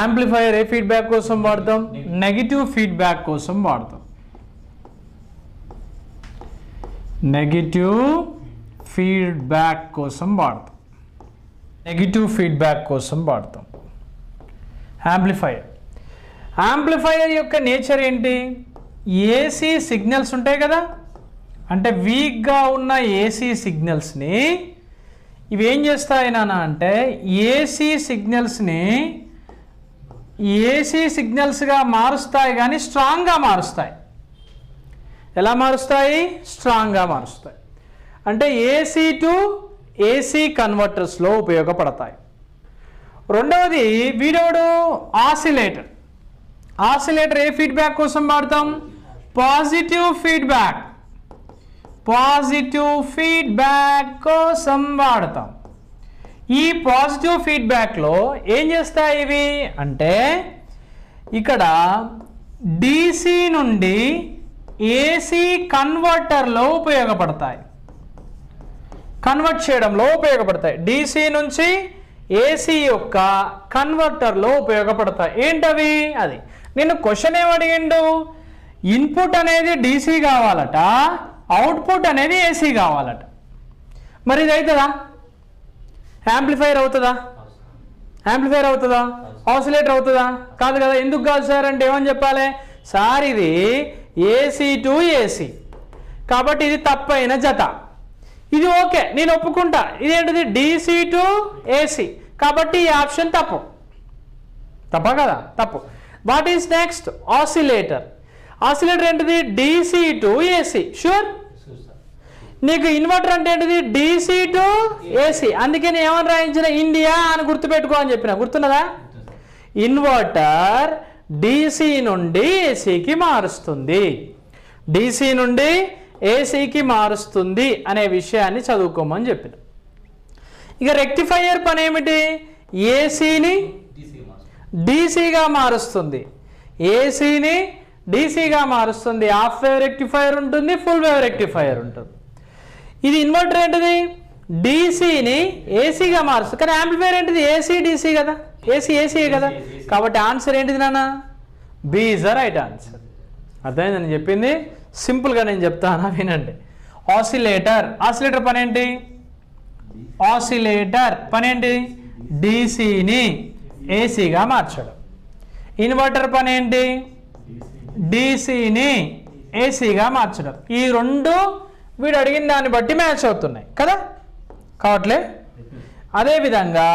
Amplifier ఏ feedback కోసం వాడతాం? Negative feedback కోసం వాడతాం. నెగిటివ్ ఫీడ్బ్యాక్ కోసం వాడతాం. నెగిటివ్ ఫీడ్బ్యాక్ కోసం వాడతాం. యాంప్లిఫైయర్ యాంప్లిఫైయర్ యొక్క నేచర్ ఏంటి? ఏసీ సిగ్నల్స్ ఉంటాయి కదా? అంటే వీక్గా ఉన్న ఏసీ సిగ్నల్స్ని ఇవి ఏం చేస్తాయి నాన్న అంటే ఏసీ సిగ్నల్స్ని ఏసీ సిగ్నల్స్గా మారుస్తాయి కానీ స్ట్రాంగ్గా మారుస్తాయి. ఎలా మారుస్తాయి? స్ట్రాంగ్గా మారుస్తాయి. అంటే ఏసీ టు ఏసీ కన్వర్టర్స్లో ఉపయోగపడతాయి. రెండవది వీడోడు ఆసిలేటర్ ఆసిలేటర్ ఏ ఫీడ్బ్యాక్ కోసం వాడతాం? పాజిటివ్ ఫీడ్బ్యాక్ పాజిటివ్ ఫీడ్బ్యాక్ కోసం వాడతాం. ఈ పాజిటివ్ ఫీడ్బ్యాక్లో ఏం చేస్తాయి ఇవి? అంటే ఇక్కడ డీసీ నుండి ఏసీ కన్వర్టర్లో ఉపయోగపడతాయి. కన్వర్ట్ చేయడంలో ఉపయోగపడతాయి. డీసీ నుంచి ఏసీ యొక్క కన్వర్టర్లో ఉపయోగపడతాయి. ఏంటవి? అది నేను క్వశ్చన్ ఏమడిగిండు ఇన్పుట్ అనేది డీసీ కావాలట అవుట్పుట్ అనేది ఏసీ కావాలట. మరి ఇది అవుతుందా యాంప్లిఫైర్ అవుతుందా? యాంప్లిఫైర్ అవుతుందా? ఆసిలేటర్ అవుతుందా? కాదు కదా ఎందుకు కాదు సార్ అంటే ఏమని చెప్పాలి? సార్ ఇది ఏసీ టు ఏసీ కాబట్టి ఇది తప్పైన జత. ఇది ఓకే నేను ఒప్పుకుంటా. ఇదేంటిది? డీసీ టు ఏసీ కాబట్టి ఈ ఆప్షన్ తప్పు. తప్ప కదా? తప్పు. What is next oscillator oscillator ఏంటిది? డీసీ టు ఏసీ షూర్ నీకు ఇన్వర్టర్ అంటే ఏంటిది? డీసీ టు ఏసీ అందుకే నేను ఏమని రాయించిన? ఇండియా అని గుర్తుపెట్టుకో అని చెప్పిన. గుర్తున్నదా? ఇన్వర్టర్ డీసీ నుండి ఏసీకి మారుస్తుంది. డీసీ నుండి ఏసీకి మారుస్తుంది అనే విషయాన్ని చదువుకోమని చెప్పిన. ఇక రెక్టిఫైయర్ పని ఏమిటి? ఏసీని డీసీగా మారుస్తుంది. ఏసీని డీసీగా మారుస్తుంది. హాఫ్ వేవ్ రెక్టిఫైయర్ ఉంటుంది ఫుల్ వేవ్ రెక్టిఫైయర్ ఉంటుంది. ఇది ఇన్వర్టర్ ఏంటిది? డీసీని ఏసీగా మారుస్తుంది కానీ యాంప్లిఫైర్ ఏంటిది? ఏసీ డీసీ కదా? ఏసీ ఏసీ కదా? కాబట్టి ఆన్సర్ ఏంటిది నాన్న? B is the right answer అర్థమైంది? నేను చెప్పింది సింపుల్గా నేను చెప్తాను? వినండి. ఆసిలేటర్ ఆసిలేటర్ పని ఏంటి? ఆసిలేటర్ పని ఏంటి? డీసీని ఏసీగా మార్చడం. ఇన్వర్టర్ పని ఏంటి? డీసీని ఏసీగా మార్చడం. ఈ రెండు వీడు అడిగిన దాన్ని బట్టి మ్యాచ్ అవుతున్నాయి. కదా? కావట్లే? అదేవిధంగా